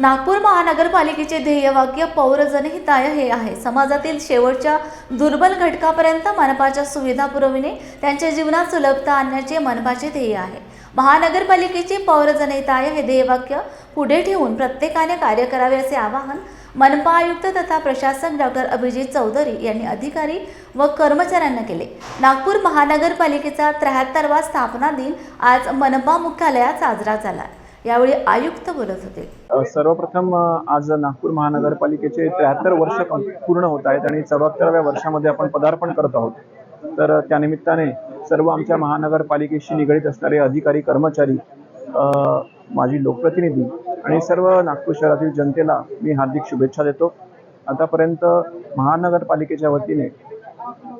नागपूर महानगरपालिकेचे ध्येयवाक्य पौरजनहिताय हे आहे. समाजातील शेवटच्या दुर्बल घटकापर्यंत मनपाच्या सुविधा पुरविणे त्यांच्या जीवनात सुलभता आणण्याचे मनपाचे ध्येय आहे. महानगरपालिकेचे पौरजनहिताय हे ध्येयवाक्य पुढे ठेवून प्रत्येकाने कार्य करावे असे आवाहन मनपा आयुक्त तथा प्रशासक डॉक्टर अभिजित चौधरी यांनी अधिकारी व कर्मचाऱ्यांना केले. नागपूर महानगरपालिकेचा त्र्याहत्तरवा स्थापना दिन आज मनपा मुख्यालयात साजरा झाला. यावेळी आयुक्त बोलत होते. सर्वप्रथम आज नागपूर महानगरपालिकेचे त्र्याहत्तर वर्ष पूर्ण होत आहेत आणि चौऱ्याहत्तराव्या वर्षामध्ये आपण पदार्पण करत आहोत. तर त्यानिमित्ताने सर्व आमच्या महानगरपालिकेशी निगडीत असणारे अधिकारी कर्मचारी माझी लोकप्रतिनिधी आणि सर्व नागपूर शहरातील जनतेला मी हार्दिक शुभेच्छा देतो. आतापर्यंत महानगरपालिकेच्या वतीने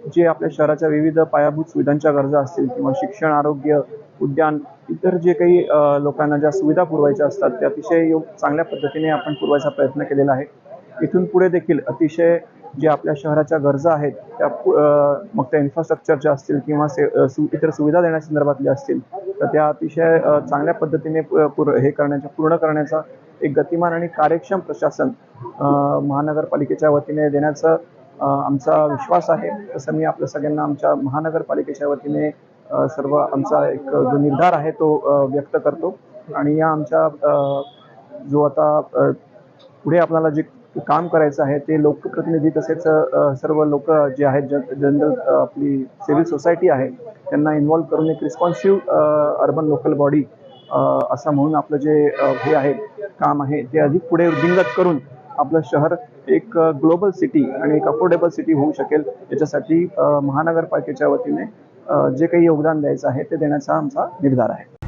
जे आपल्या शहराच्या विविध पायाभूत सुविधांच्या गरजा असतील किंवा शिक्षण आरोग्य उद्यान इतर जे काही लोकांना ज्या सुविधा पुरवायच्या असतात त्या अतिशय योग चांगल्या पद्धतीने आपण पुरवायचा प्रयत्न केलेला आहे. इथून पुढे देखील अतिशय जे आपल्या शहराच्या गरजा आहेत त्या पु- मग त्या इन्फ्रास्ट्रक्चरच्या असतील किंवा से सु इतर सुविधा देण्यासंदर्भातल्या असतील तर त्या अतिशय चांगल्या पद्धतीने पुर हे करण्याच्या पूर्ण करण्याचा एक गतिमान आणि कार्यक्षम प्रशासन महानगरपालिकेच्या वतीने देण्याचं आमचा विश्वास आहे. तसं मी आपल्या सगळ्यांना आमच्या महानगरपालिकेच्या वतीने सर्व आमचा एक जो निर्धार आहे तो व्यक्त करतो. आणि या आमच्या जो आता पुढे आपल्याला जे काम करायचं आहे ते लोकप्रतिनिधी तसेच सर्व लोक जे आहेत जन जनरल आपली सिव्हिल सोसायटी आहे त्यांना इन्व्हॉल्व करून एक रिस्पॉन्सिव्ह अर्बन लोकल बॉडी असं म्हणून आपलं जे हे आहे काम आहे ते अधिक पुढे वृद्धिंगत करून आपलं शहर एक ग्लोबल सिटी आणि एक अफोर्डेबल सिटी होऊ शकेल याच्यासाठी महानगरपालिकेच्या वतीने जे काही योगदान द्यायचं आहे ते देण्याचा आमचा निर्धार आहे.